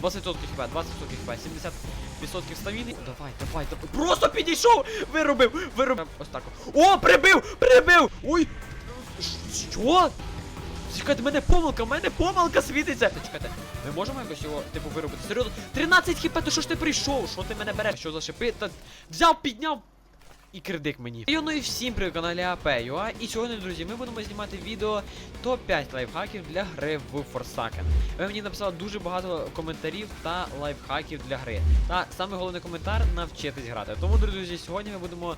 прошу. 20% хп, 20% хп, 70% стаміни. Давай, давай, давай. Просто підійшов! Виробив! Виробив! Ось так. О, прибив! Прибив! Ой! Що? Чекайте, в мене помилка, в мене помилка світиться. Чекайте, ми можемо якось його, типу, виробити? Серйозно? 13 хп, то що ж ти прийшов? Що ти мене береш? Що за шипи? Та взяв, підняв. І кредик мені. І ну і всім при каналі АП.ua. І сьогодні, друзі, ми будемо знімати відео топ-5 лайфхаків для гри в Forsaken. Ви мені написали дуже багато коментарів та лайфхаків для гри. Та саме головний коментар навчитись грати. Тому, друзі, сьогодні ми будемо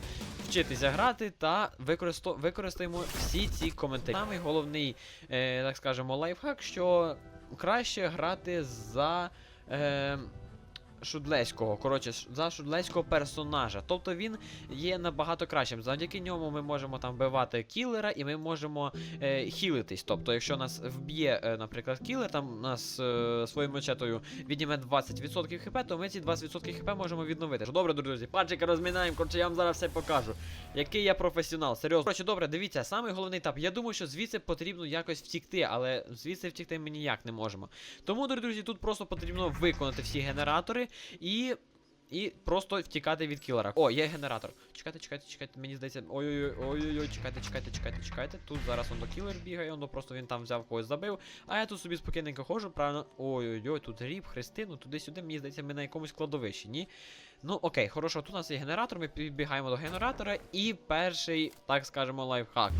вчитися грати та використо... використаємо всі ці коментарі. Самий головний, е, так скажемо, лайфхак, що краще грати за. Е, Шудлеського, коротше, за шудлеського персонажа. Тобто він є набагато кращим. Завдяки ньому ми можемо там вбивати кілера і ми можемо е, хілитись. Тобто, якщо нас вб'є, е, наприклад, кілер, там нас е, своєю мечетою відніме 20% хп, то ми ці 20% хп можемо відновити. Добре, друзі, пальчики розмінаємо, коротше, я вам зараз все покажу. Який я професіонал, серйозно. Коротше, добре, дивіться, самий головний етап. Я думаю, що звідси потрібно якось втікти, але звідси втікти ми ніяк не можемо. Тому, друзі, тут просто потрібно виконати всі генератори і. І просто втікати від кілера. О, є генератор. Чекайте, чекайте, чекайте, мені здається. Ой-ой-ой, чекайте, чекайте, чекайте, чекайте. Тут зараз он до кілер бігає, он просто він там взяв когось забив. А я тут собі спокійненько ходжу, правильно. Ой-ой-ой, тут ріб, хрестину, туди-сюди, мені здається, ми на якомусь кладовищі, ні? Ну окей, хорошо, тут у нас є генератор, ми підбігаємо до генератора. І перший, так скажемо, лайфхак.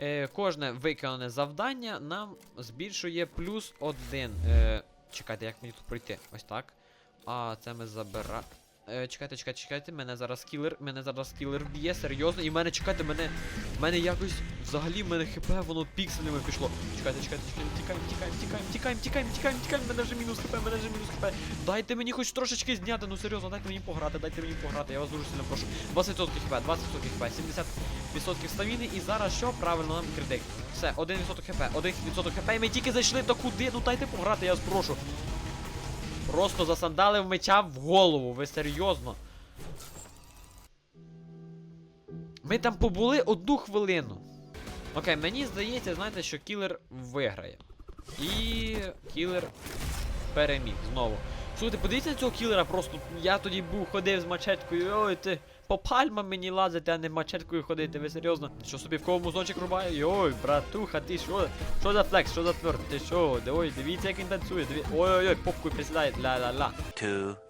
Е, кожне виконане завдання нам збільшує плюс один. Е, чекайте, як мені тут пройти? Ось так. А, це ми забираємо. Е, чекайте, чекайте, чекайте, мене зараз кілер, мене зараз кілер б'є, серйозно, і мене, чекайте, мене, мене якось, взагалі, мене хп, воно пікселями пішло. Чекайте, чекайте, чекайте, тікаємо, тікаємо, тікаємо, тікаємо, тікаємо, тікаємо, тікаємо, мене вже мінус хп, мене вже мінус хп. Дайте мені хоч трошечки зняти, ну серйозно, дайте мені пограти, дайте мені пограти, я вас дуже сильно прошу. 20% хп, 20% хп, 70% стаміни, і зараз що? Правильно, нам кредит. Все, 1% хп, 1% хп, і ми тільки зайшли, то куди? Ну дайте пограти, я вас прошу. Просто засандалив меча в голову, ви серйозно. Ми там побули одну хвилину. Окей, мені здається, знаєте, що кілер виграє. І кілер переміг знову. Слухайте, подивіться цього кілера просто. Я тоді був ходив з мачеткою. Ой, ти по пальмам мені лазити, а не мачеткою ходити, ви серйозно? Що собі в кого музончик рубає? Ой, братуха, ти що? Що за флекс, що за тверд? Ти що? Ой, дивіться, як він танцює. Диві... Ой-ой-ой, попкою присідає. Ля-ля-ля.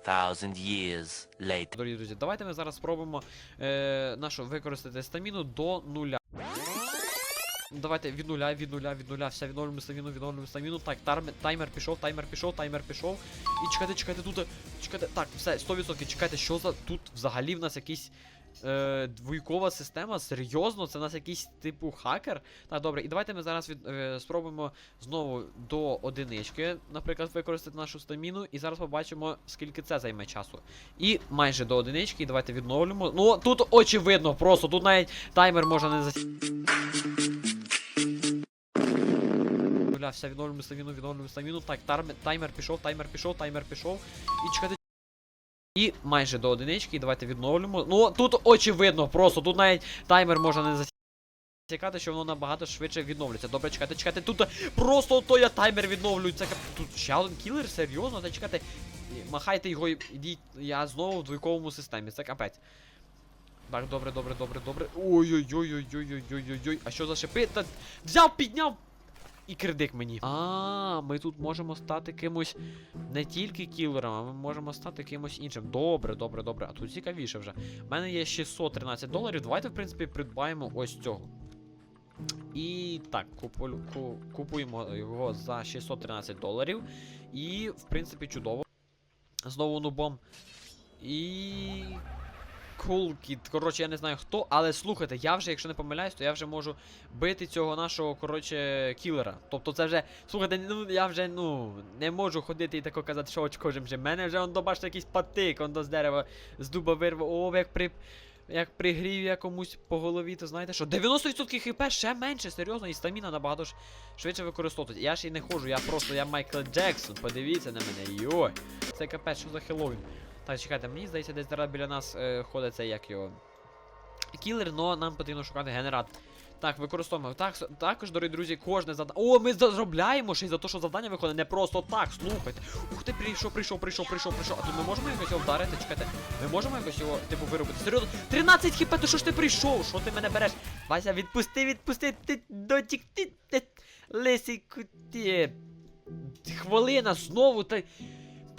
2,000 years later. Дорогі друзі, давайте ми зараз спробуємо е, нашу використати стаміну до нуля. Давайте від нуля, від нуля, від нуля, все, відновлюємо стаміну, відновлюємо стаміну. Так, таймер, пішов, таймер пішов, таймер пішов. І чекайте, чекайте, тут. Чекайте, так, все, 100%. Чекайте, що за. Тут взагалі в нас якийсь. Е, двойкова система, серйозно, це у нас якийсь типу хакер. Так, добре, і давайте ми зараз від, е, спробуємо знову до одинички, наприклад, використати нашу стаміну, і зараз побачимо, скільки це займе часу. І майже до одинички, і давайте відновлюємо. Ну, тут очевидно, просто тут навіть таймер може не зас відновлявся, відновлюємо стаміну, відновлюємо стаміну. Так, таймер, пішов, таймер пішов, таймер пішов. І чекати. І майже до одинички, давайте відновлюємо. Ну, тут очевидно, просто тут навіть таймер можна не засікати, що воно набагато швидше відновлюється. Добре, чекайте, чекайте. Тут просто то я таймер відновлюється. Тут ще один кілер, серйозно, та чекайте. Махайте його і йдіть. Я знову в двійковому системі. Це капець. Так, добре, добре, добре, добре. Ой-ой-ой-ой-ой-ой-ой-ой. А що за шипи? Та Взяв, підняв. І кредик мені. А, ми тут можемо стати кимось не тільки кілером, а ми можемо стати кимось іншим. Добре, добре, добре. А тут цікавіше вже. У мене є 613 доларів. Давайте, в принципі, придбаємо ось цього. І так, купу, ку, купуємо його за 613 доларів. І, в принципі, чудово. Знову нубом. І. Кулкіт. Коротше, я не знаю хто, але слухайте, я вже, якщо не помиляюсь, то я вже можу бити цього нашого, коротше, кілера. Тобто це вже. Слухайте, ну я вже ну не можу ходити і тако казати, що очко вже. Мене вже он добачте якийсь патик, он до з дерева з дуба вирвав. О, як при. Як пригрів я комусь по голові, то знаєте що? 90% хп ще менше, серйозно, і стаміна набагато ж швидше використовувати. Я ж і не ходжу, я просто я Майкл Джексон, подивіться на мене. Йой. Це капець, що за Хеллоуін. Так, чекайте, мені здається, десь зараз біля нас е, ходить цей як його. Кілер, но нам потрібно шукати генератор. Так, використовуємо. Так, також, дорогі друзі, кожне завдання. О, ми заробляємо ще й за те, що завдання виходить не просто так. Слухайте. Ух ти, прийшов, прийшов, прийшов, прийшов, прийшов. А тут ми можемо якось його вдарити? Чекайте. Ми можемо якось його, типу, виробити? Серйозно? 13 хп, то що ж ти прийшов? Що ти мене береш? Вася, відпусти, відпусти, ти дотік, ти, ти, лисий куті. Хвилина знову, та...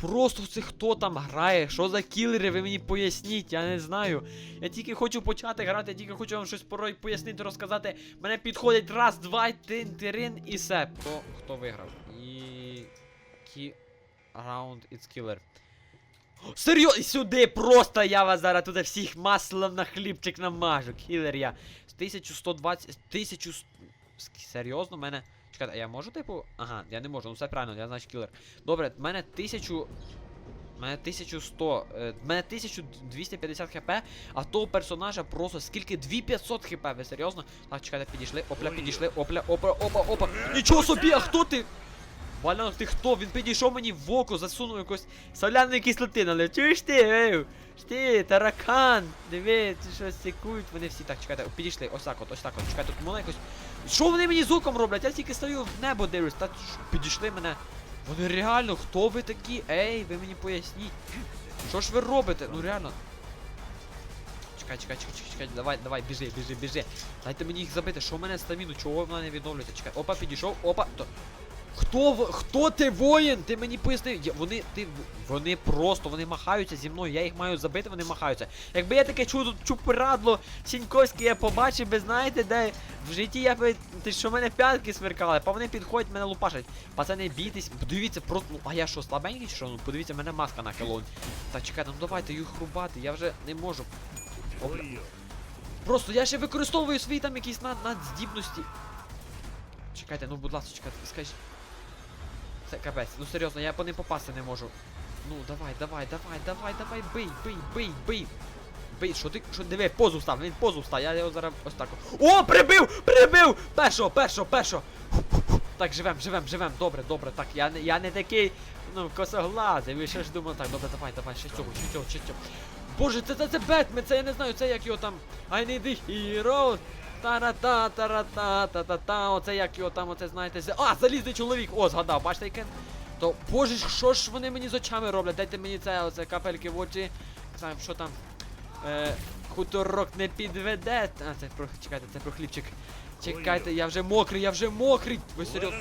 Просто це хто там грає? Що за кілери? Ви мені поясніть, я не знаю. Я тільки хочу почати грати, я тільки хочу вам щось порой пояснити, розказати. Мене підходить раз, два, тин, тирин і все. Хто, хто виграв? І. Кі. Раунд it's killer. Серйозно, сюди просто я вас зараз туди всіх маслом на хлібчик намажу. Кілер я. З 1120. 1000. с- Серйозно, в мене. Чекайте, а я можу, типу. Ага, я не можу, ну все правильно, я значить кілер. Добре, в мене 1000. У мене 1100, е, в мене 1250 хп, а того персонажа просто скільки 2500 хп, ви серйозно? Так, чекайте, підійшли, опля, підійшли, опля, опа, опа, опа. Нічого собі, а хто ти? Валяно, ти хто? Він підійшов мені в око, засунув якось соляної кислоти, але чуєш ти, ей? Ти, таракан, диви, ти що секують, вони всі так, чекайте, підійшли, ось так от, ось так от, чекайте, тут можна якось. Що вони мені з оком роблять? Я тільки стою в небо дивлюсь, та підійшли мене. Вони реально, хто ви такі? Ей, ви мені поясніть. Що ж ви робите? Ну реально. Чекай, чекай, чекай, чекай, чекай, давай, давай, біжи, біжи, біжи. Дайте мені їх забити, що в мене стаміну, чого вона не відновлюється? Чекай, опа, підійшов, опа, то. Хто хто ти воїн? Ти мені поясни. Вони, ти, вони просто, вони махаються зі мною, я їх маю забити, вони махаються. Якби я таке чудо чупирадло Сіньковське я побачив, ви знаєте, де в житті я би. Ти що мене п'ятки смеркали, па вони підходять, мене лупашать. Пацани, бійтесь, подивіться, просто. Ну, а я що, слабенький що? Ну подивіться, мене маска на хелон. Так, чекайте, ну давайте їх рубати, я вже не можу. Просто я ще використовую свої там якісь над, надздібності. Чекайте, ну будь ласка, чекайте, скажіть. Це капець, ну серйозно, я по ним попасти не можу. Ну, давай, давай, давай, давай, давай, бий, бий, бий, бий. Бий, що ти, що диви, позу став, він позу став, я його зараз ось так. о- прибив, прибив! Першого, першого, першого. Так, живем, живем, живем, добре, добре, так, я не, я не такий, ну, косоглазий, ви ще ж думали, так, добре, давай, давай, ще цього, ще цього, ще цього. Боже, це, це, це Бетмен, це я не знаю, це як його там, I need a hero, Та-ра-та, та-ра-та, та-та-та, оце як його там, оце знаєте, а, залізний чоловік, о, згадав, бачите, яке? То, боже, ж, що ж вони мені з очами роблять, дайте мені це, оце капельки в очі, знаю, що там, е, хуторок не підведе, а, це про, чекайте, це про хлібчик, чекайте, я вже мокрий, я вже мокрий, ви серйозно,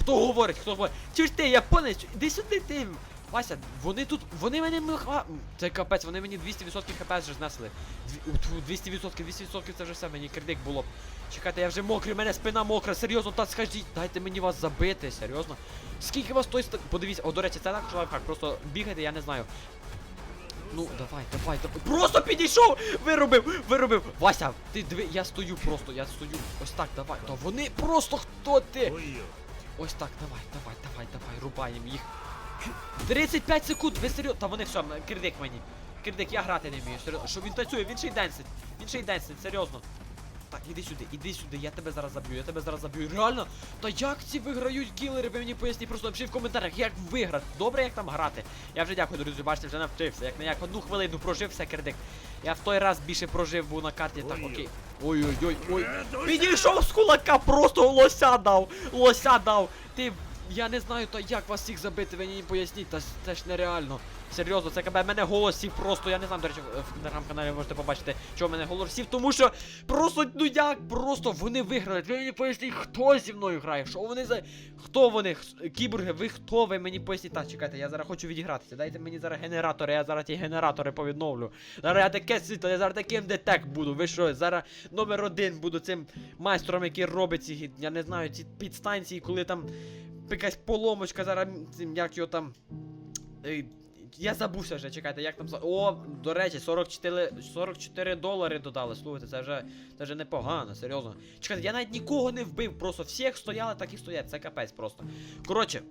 хто говорить, хто говорить, чуєш ти, японець, іди сюди, ти, Вася, вони тут, вони мене миха... Це капець, вони мені 200% хп вже знесли. Дві- у, тьфу, 200%, 200% це вже все, мені кредик було. Чекайте, я вже мокрий, мене спина мокра, серйозно, та скажіть, дайте мені вас забити, серйозно. Скільки вас той. Подивіться, о, до речі, це також лайфхак, просто бігайте, я не знаю. Ну, давай, давай, давай. Просто підійшов! Виробив, виробив. Вася, ти диви, я стою просто, я стою. Ось так, давай. Та вони просто хто ти? Ось так, давай, давай, давай, давай, рубаємо їх. 35 секунд, ви серйозно? Та вони все, кирдик мені. Кирдик, я грати не вмію, серйозно. Що він танцює, він ще й денсить. Він ще й денсить, серйозно. Так, іди сюди, іди сюди, я тебе зараз заб'ю, я тебе зараз заб'ю. Реально? Та як ці виграють кілери, ви мені поясніть, просто напишіть в коментарях, як виграти. Добре, як там грати. Я вже дякую, друзі, бачите, вже навчився. Як не як одну хвилину прожив, все кирдик. Я в той раз більше прожив був на карті, так окей. Ой-ой-ой, ой. Підійшов з кулака, просто лося дав! Лося дав! Ти. Я не знаю, та як вас всіх забити, ви мені поясніть, та це ж нереально. Серйозно, це КБ мене голосів просто, я не знаю, до речі, в телеграм-каналі можете побачити, чого в мене голосів, тому що просто, ну як, просто вони виграли. Ви мені поясніть, хто зі мною грає, що вони за. Хто вони? Кіборги, ви хто? Ви мені поясніть. Так, чекайте, я зараз хочу відігратися. Дайте мені зараз генератори, я зараз ті генератори повідновлю. Зараз я таке світло, я зараз таким детек буду. Ви що, зараз номер один буду цим майстром, який робить ці, я не знаю, ці підстанції, коли там якась поломочка, зараз як його там. Я забувся вже, чекайте, як там. О, до речі, 44, 44 долари додали. Слухайте, це вже, це вже непогано, серйозно. Чекайте, я навіть нікого не вбив, просто всіх стояли, так і стоять. Це капець просто. Коротше.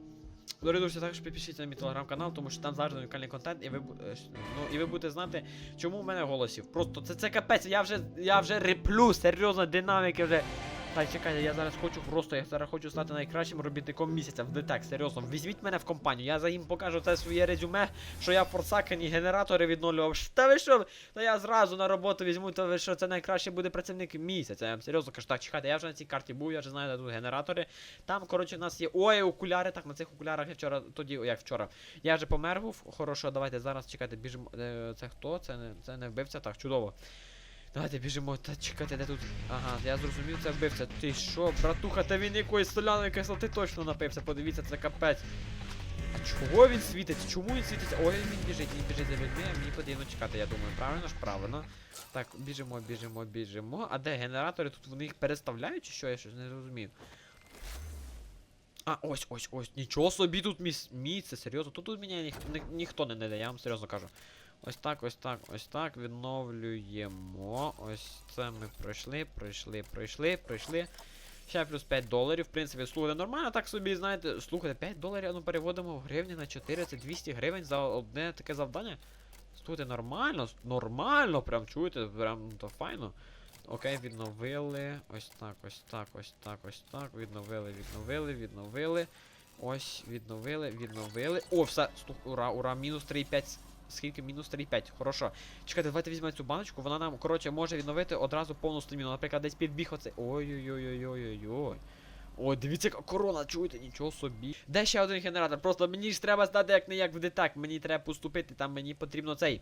Дорогі друзі, також підпишіться на мій телеграм-канал, тому що там завжди унікальний контент, і ви, е, ну, і ви будете знати, чому в мене голосів. Просто це, це капець, я вже, я вже реплю, серйозно, динаміки вже. Так, чекайте, я зараз хочу просто, я зараз хочу стати найкращим робітником місяця в ДТЕК, серйозно. Візьміть мене в компанію, я за їм покажу це своє резюме, що я в Форсакені генератори відновлював. Та ви що? Та я зразу на роботу візьму, та ви що, це найкращий буде працівник місяця. Я серйозно кажу, так, чекайте, я вже на цій карті був, я вже знаю, де тут генератори. Там, коротше, у нас є. Ой, окуляри, так, на цих окулярах я вчора, тоді, як вчора. Я вже помер був. Хорошо, давайте зараз чекайте, біжимо. Е, Це хто? Це не, це не вбивця, так, чудово. Давайте біжимо, та чекайте, де тут. Ага, я зрозумів, це вбивця. Ти що, братуха, та він якоїсь соляної кислоти точно напився, подивіться, це капець. А чого він світить? Чому він світиться? Ой, він біжить, він біжить за людьми, а мені потрібно чекати, я думаю, правильно ж, правильно. Так, біжимо, біжимо, біжимо. А де генератори? Тут вони їх переставляють чи що? Я щось не розумію. А, ось, ось, ось. Нічого собі тут міс... місце, серйозно. Тут, тут ні... ніхто не дає, я вам серйозно кажу. Ось так, ось так, ось так. Відновлюємо. Ось це ми пройшли, пройшли, пройшли, пройшли. Ще плюс 5 доларів. В принципі, слухайте, нормально так собі, знаєте, слухайте, 5 доларів, ну переводимо в гривні на 4, це 200 гривень за одне таке завдання. Слухайте, нормально, нормально, прям чуєте, прям ну, то файно. Окей, відновили. Ось так, ось так, ось так, ось так. Відновили, відновили, відновили. Ось, відновили, відновили. О, все, ура, ура, мінус 3,5. Скільки? Мінус 3,5. Хорошо. Чекайте, давайте візьмемо цю баночку. Вона нам, коротше, може відновити одразу повну стаміну. Наприклад, десь підбіг оцей. Ой-ой-ой-ой-ой-ой. Ой, дивіться, яка корона, чуєте, нічого собі. Де ще один генератор? Просто мені ж треба стати як не як в детак. Мені треба поступити, там мені потрібно цей.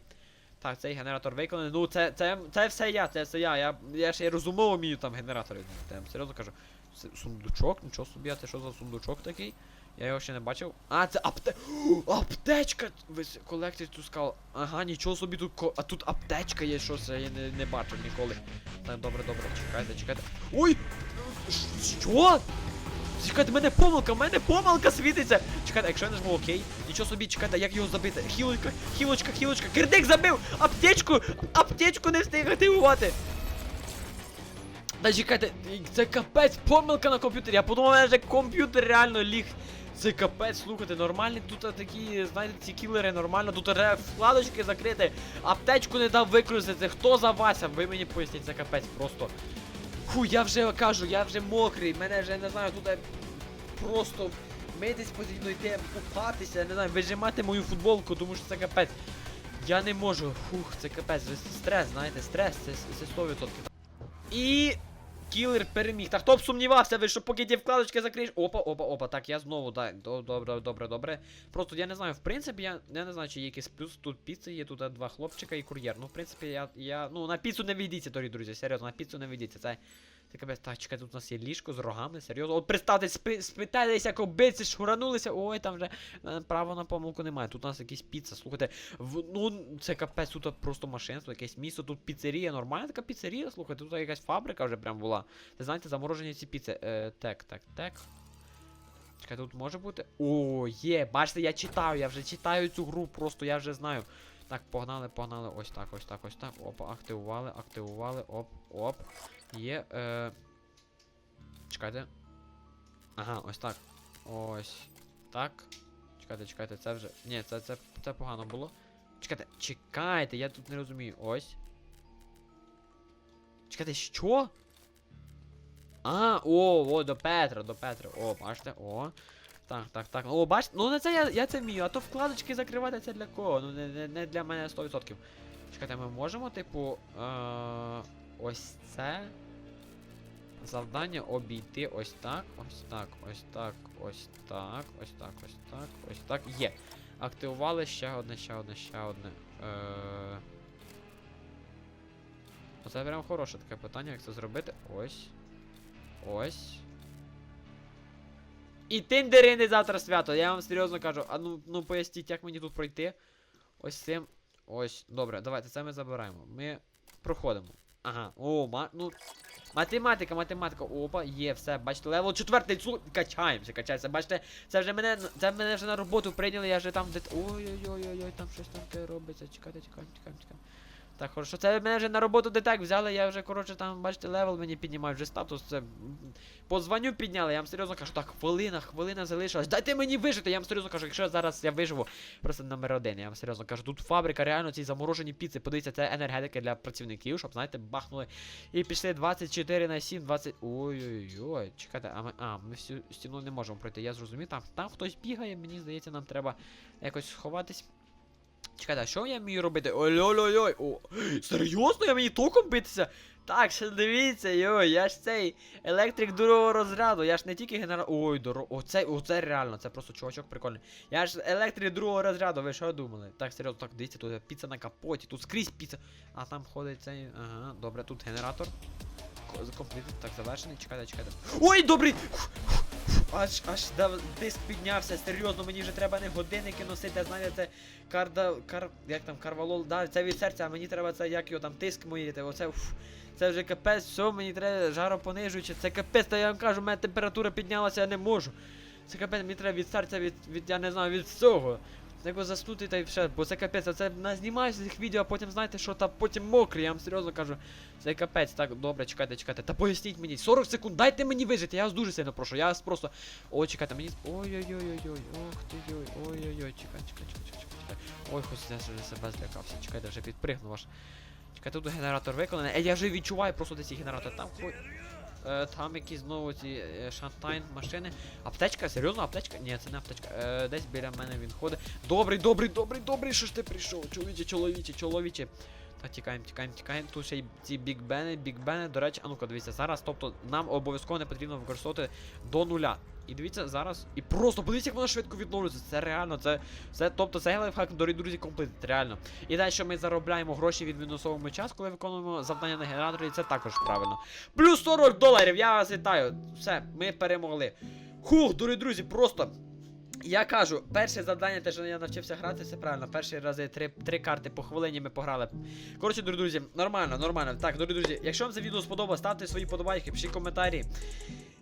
Так, цей генератор виконаний. Ну, це, це, це все я, це все я. Я, я ще розумово вмію там генератори. Я серйозно кажу. Сундучок, нічого собі, а це що за сундучок такий? Я його ще не бачив. А, це апте... Аптечка! Ви с- колекцію тут сказав. Ага, нічого собі тут. А тут аптечка є, що це я не, не бачив ніколи. Так, добре, добре, чекайте, чекайте. Ой! Що? Чекайте, в мене помилка, в мене помилка світиться! Чекайте, якщо я нажму окей, нічого собі, чекайте, як його забити? Хілочка, хілочка, хілочка, кирдик забив! Аптечку! Аптечку не встиг активувати! Та чекайте, це капець, помилка на комп'ютері. Я подумав, що комп'ютер реально ліг. Це капець, слухайте, нормальні тут такі, знаєте, ці кілери нормально, тут треба вкладочки закрити, аптечку не дав використати. Хто за Вася? Ви мені поясніть, це капець просто. Фу, я вже кажу, я вже мокрий, мене вже не знаю, тут просто митись потрібно йти купатися, не знаю, вижимати мою футболку, тому що це капець. Я не можу. Фух, це капець, стрес, знаєте, стрес, це, це 100%. І. Кілер переміг. Та хто б сумнівався, ви що поки ті вкладочки закриєш. Опа, опа, опа. Так, я знову, так, добре, добре, добре. Просто я не знаю, в принципі, я, я не знаю, чи є якийсь плюс. Тут піци є, тут два хлопчика і кур'єр. Ну, в принципі, я. я ну, на піцу не війдіться, дорогі друзі, серйозно, на піцу не війдіться. Це. Це капець, так, чекай, тут у нас є ліжко з рогами, серйозно. От представте, спи, спитайтеся, як обиці, шуранулися. Ой, там вже е, право на помилку немає. Тут у нас якісь піца, слухайте. В, ну, це капець, тут просто машинство, якесь місто, тут піцерія, нормальна така піцерія, слухайте, тут якась фабрика вже прям була. Ти знаєте, заморожені ці піци. Е, так, так, так. Чекай, тут може бути. О, є, бачите, я читаю, я вже читаю цю гру, просто я вже знаю. Так, погнали, погнали. Ось так, ось так, ось так. Опа, активували, активували, оп, оп. Є. Е... Чекайте. Ага, ось так. Ось. Так. Чекайте, чекайте, це вже. Ні, це, це, це погано було. Чекайте, чекайте, я тут не розумію. Ось. Чекайте, що? А, о, о, до Петра, до Петра. О, бачите, о. Так, так, так. О, бачите, ну на це я, я це вмію, а то вкладочки закривати це для кого? Ну не, не, не для мене 100%. Чекайте, ми можемо, типу. Е, ось це. Завдання обійти ось так, ось так, ось так, ось так, ось так, ось так, ось так. Є. Активували ще одне, ще одне, ще одне. Е... Оце прям хороше таке питання, як це зробити. Ось. Ось. І тиндери не завтра свято, я вам серйозно кажу. А ну, ну поясніть, як мені тут пройти. Ось цим. Ось. Добре, давайте це ми забираємо. Ми проходимо. Ага. О, ма... ну. Математика, математика. Опа, є, все, бачите, левел четвертий, цу... качаємося, качаємося. Бачите, це вже мене. Це мене вже на роботу прийняли, я вже там де. Ой-ой-ой-ой, там щось там робиться. Чекайте, чекайте, чекайте, чекайте. Так, хорошо. Це мене вже на роботу детек взяли, я вже, коротше, там, бачите, левел мені піднімають, вже статус. Це. м, По званню підняли, я вам серйозно кажу, так, хвилина, хвилина залишилась. Дайте мені вижити, я вам серйозно кажу, якщо зараз я виживу, просто номер один, я вам серйозно кажу. Тут фабрика, реально ці заморожені піци. Подивіться, це енергетики для працівників, щоб, знаєте, бахнули. І пішли 24 на 7, 20. Ой-ой-ой, чекайте, а ми. А, ми всю стіну не можемо пройти. Я зрозумів, там, там хтось бігає, мені здається, нам треба якось сховатись. Чекайте, а що я вмію робити? Ой-ой-ой, о, серйозно, я мені током битися? Так, ще дивіться, йой, я ж цей електрик другого розряду, я ж не тільки генерал. Ой, доро... оце, оце реально, це просто чувачок прикольний. Я ж електрик другого розряду, ви що думали? Так, серйозно, так, дивіться, тут піца на капоті, тут скрізь піца. А там ходить цей. Ага, добре, тут генератор. Компліт, так, завершений, чекайте, чекайте. Ой, добрий! Фух, фух, Аж аж тиск піднявся, серйозно, мені вже треба не годинники носити, а знаєте, карда. Кар. Як там карвалол, да, це від серця, а мені треба це як його там тиск моїти, оце. уф, це вже капець, все, мені треба жаропонижуюче, це капець, та я вам кажу, у мене температура піднялася, я не можу. Це капець, мені треба від серця, від, від я не знаю, від всього. Його заснути та й все, бо це капець, а це назнімаєш цих відео, а потім знаєте, що там потім мокрі, я вам серйозно кажу. Це капець, так, добре, чекайте, чекайте. Та поясніть мені, 40 секунд, дайте мені вижити, я вас дуже сильно прошу, я вас просто. О, чекайте, мені. Ой-ой-ой-ой-ой, ох ти йой, ой-ой-ой, чекай, чекай, чекай, чекай, чекай. Ой, хоч я вже себе злякався, чекайте, вже підпригнув аж. Чекайте, тут генератор виконаний. Е, я вже відчуваю просто десь генератор. Там хой. Е, там якісь знову ці е, шантайн машини. Аптечка? Серйозно, аптечка? Ні, це не аптечка. Е, десь біля мене він ходить. Добрий, добрий, добрий, добрий, що ж ти прийшов? Чоловіче, чоловіче, чоловіче. Так, тікаємо, тікаємо, тікаємо. Тут ще й ці бікбени, бікбени, до речі, а ну-ка, дивіться, зараз, тобто нам обов'язково не потрібно використовувати до нуля. І дивіться зараз. І просто подивіться, як вона швидко відновлюється. Це реально, це. це тобто це лайфхак, дорогі друзі, комплект, реально. І далі що ми заробляємо гроші від мінусового час, коли виконуємо завдання на генераторі, це також правильно. Плюс 40 доларів, я вас вітаю. Все, ми перемогли. Хух, дорогі друзі, просто. Я кажу, перше завдання, те, що я навчився грати, це правильно. Перші рази три, три карти по хвилині ми пограли. Коротше, дорогі друзі, нормально, нормально. Так, дорогі друзі, якщо вам це відео сподобалось, ставте свої подобайки, пишіть коментарі.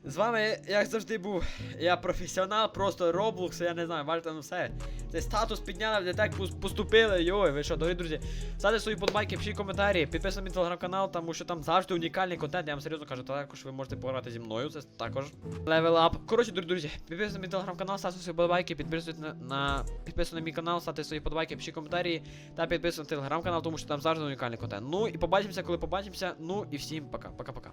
З вами, як завжди, був я професіонал, просто Roblox, я не знаю, бачите, ну все. Це статус підняли, де так поступили. Йой, ви що, дорогі друзі, ставте свої подбайки, пишіть коментарі, підписуйтесь на мій телеграм-канал, тому що там завжди унікальний контент. Я вам серйозно кажу, також ви можете пограти зі мною. Це також левел ап. Коротше, дорогі друзі, підписуйтесь на мій телеграм-канал, ставте свої подбайки, підписуйтесь на, на підписуйтесь на мій канал, ставте свої подбайки, пишіть коментарі та підписуйтесь на телеграм-канал, тому що там завжди унікальний контент. Ну і побачимося, коли побачимося. Ну і всім пока. Пока-пока.